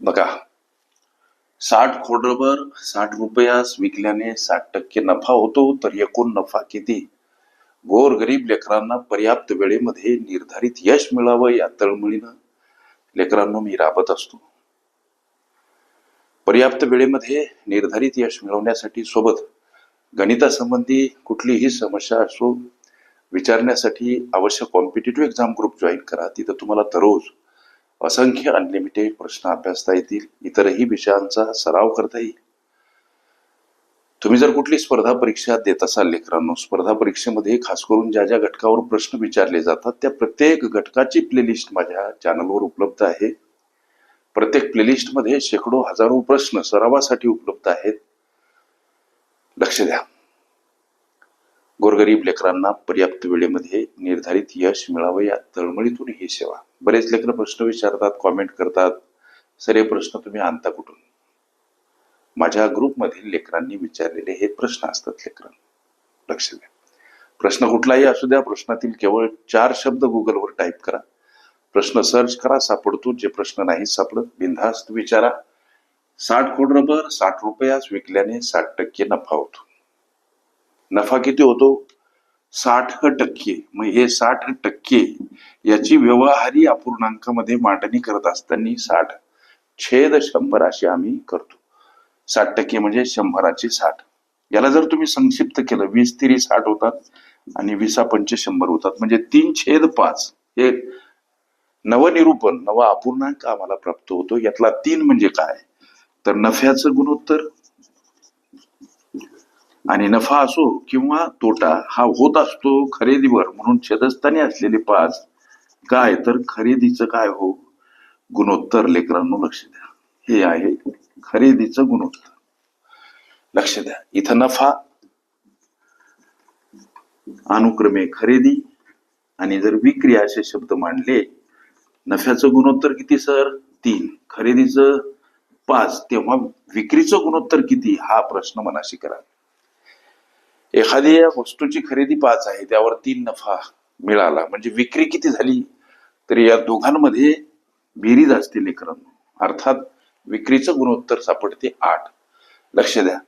बघा साठ खोडरबर साठ रुपयास विकल्याने साठ टक्के नफा होतो तर एकूण नफा किती? गोर गरीब लेकरांना पर्याप्त वेळेमध्ये निर्धारित यश मिळावं या तळमळीनं लेकरांनो मी राबत असतो. पर्याप्त वेळेमध्ये निर्धारित यश मिळवण्यासाठी सोबत गणितासंबंधी कुठलीही समस्या असो विचारण्यासाठी आवश्यक कॉम्पिटेटिव्ह एक्झाम ग्रुप जॉईन करा. तिथं तुम्हाला दररोज असंख्य अनलिमिटेड प्रश्न अभ्यासता येतील इतरही विषयांचा सराव करता येईल. तुम्ही जर कुठली स्पर्धा परीक्षा देत असाल लेकरांनो स्पर्धा परीक्षेमध्ये खास करून ज्या ज्या घटकावर प्रश्न विचारले जातात त्या प्रत्येक घटकाची प्लेलिस्ट माझ्या चॅनलवर उपलब्ध आहे. प्रत्येक प्लेलिस्टमध्ये शेकडो हजारो प्रश्न सरावासाठी उपलब्ध आहेत. लक्ष द्या. गोरगरीब लेकरांना पर्याप्त वेळेमध्ये निर्धारित यश मिळावं या तळमळीतून ही सेवा. बरेच लेकर प्रश्न विचारतात कॉमेंट करतात. सर हे प्रश्न तुम्ही आणता कुठून? माझ्या ग्रुपमधील लेकरांनी विचारलेले हे प्रश्न असतात लेकरां. लक्ष द्या. प्रश्न कुठलाही असू द्या प्रश्नातील केवळ चार शब्द गुगलवर टाईप करा. प्रश्न सर्च करा सापडतो. जे प्रश्न नाही सापडत बिनधास्त विचारा. साठ कोड रबर साठ रुपयास विकल्याने साठ टक्के नफा होतो. नफा किती होतो. साठ टक्के मग हे साठ टक्के याची व्यवहारी अपूर्णांकामध्ये मांडणी करत असताना साठ छेद शंभर अशी आम्ही करतो. साठ टक्के म्हणजे शंभराचे साठ. याला जर तुम्ही संक्षिप्त केलं वीस तिरी साठ होतात आणि वीसा पंचे शंभर होतात. म्हणजे तीन छेद पाच हे नवनिरूपण नवा अपूर्णांक आम्हाला प्राप्त होतो. यातला तीन म्हणजे काय? तर नफ्याचं गुणोत्तर आणि नफा असो किंवा तोटा हा होत असतो खरेदीवर म्हणून छेदस्थानी असलेले पाच काय तर खरेदीचं काय हो? गुणोत्तर लेकरांनो लक्ष द्या. हे आहे खरेदीचं गुणोत्तर. लक्ष द्या. इथं नफा अनुक्रमे खरेदी आणि जर विक्री असे शब्द मांडले नफ्याचं गुणोत्तर किती सर? तीन. खरेदीचं पाच. तेव्हा विक्रीचं गुणोत्तर किती? हा प्रश्न मनाशी करा. एखाद्या वस्तूची खरेदी पाच आहे त्यावर तीन नफा मिळाला. म्हणजे विक्री किती झाली? तर या दोघांमध्ये बेरीज असते लेकरांनो अर्थात विक्रीचं गुणोत्तर सापडते आठ. लक्ष द्या.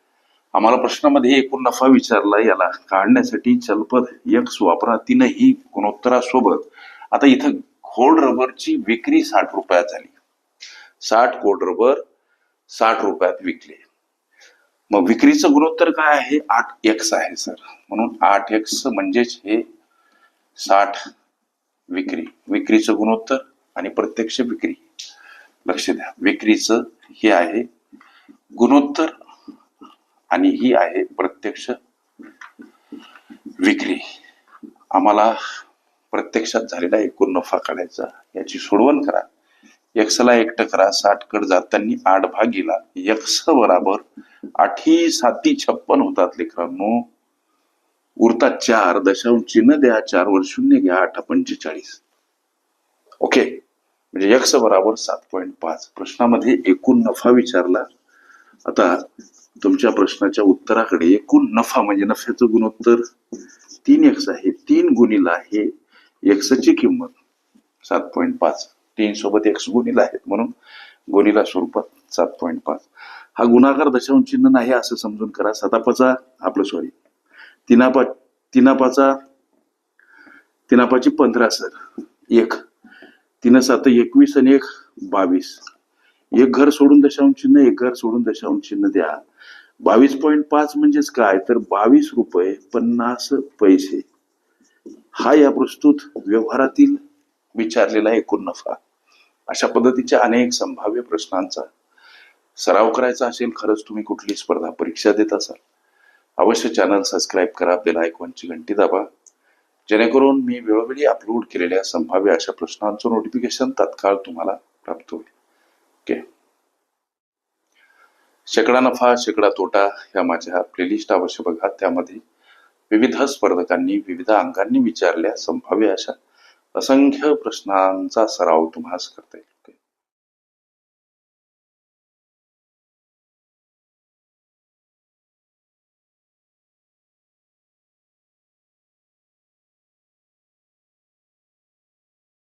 आम्हाला प्रश्नामध्ये एकूण नफा विचारला याला काढण्यासाठी चलपद यक्स वापरा तीनही गुणोत्तरासोबत. आता इथं खोड रबरची विक्री साठ रुपयात झाली. साठ कोड रबर साठ रुपयात विकले. मग विक्रीचं गुणोत्तर काय आहे? आठ एक्स आहे सर. म्हणून आठ एक्स म्हणजेच हे साठ विक्री. विक्रीचं गुणोत्तर आणि प्रत्यक्ष विक्री. लक्ष द्या. विक्रीचं हे आहे गुणोत्तर आणि ही आहे प्रत्यक्ष विक्री. आम्हाला प्रत्यक्षात झालेला एकूण नफा काढायचा याची सोडवण करा. एक्सला एकटं करा. साठ कड जाताना आठ भागीला एक्स बराबर आठी साती छप्पन होतात लेकरांनो. उरतात चार दशांश चिन्ह द्या चार वर शून्य घ्या आठ पंचेचाळीस. ओके म्हणजे यक्स बराबर सात पॉईंट पाच. प्रश्नामध्ये एकूण नफा विचारला. आता तुमच्या प्रश्नाच्या उत्तराकडे एकूण नफा म्हणजे नफ्याचं गुणोत्तर. तीन एक्स आहे तीन गुणीला हे एक्सची किंमत. सात पॉईंट पाच. तीन सोबत एक्स गुणीला आहेत म्हणून गुणीला स्वरूपात सात पॉईंट पाच. हा गुणाकार दशांश चिन्ह नाही असं समजून करा. सतापाचा आपलं सॉरी तिनापा तिनापाचा तिनापाची पंधरा सर. एक. तीन सात एकवीस आणि एक बावीस. एक घर सोडून दशांश चिन्ह एक घर सोडून दशांश चिन्ह द्या. बावीस पॉईंट पाच म्हणजेच काय? तर बावीस रुपये पन्नास पैसे. हा या प्रस्तुत व्यवहारातील विचारलेला एकूण नफा. अशा पद्धतीच्या अनेक संभाव्य प्रश्नांचा सराव करायचा असेल खरंच तुम्ही कुठली स्पर्धा परीक्षा देत असाल. अवश्य चॅनल सबस्क्राईब करा बेल आयकॉनची घंटी दाबा. जेणेकरून मी वेळोवेळी अपलोड केलेल्या संभाव्य अशा प्रश्नांचं नोटिफिकेशन तत्काळ तुम्हाला प्राप्त होईल. ओके शेकडा नफा शेकडा तोटा ह्या माझ्या प्लेलिस्ट अवश्य बघा. त्यामध्ये विविध स्पर्धकांनी विविध अंगांनी विचारल्या संभाव्य अशा असंख्य प्रश्नांचा सराव तुम्हाला करता येईल.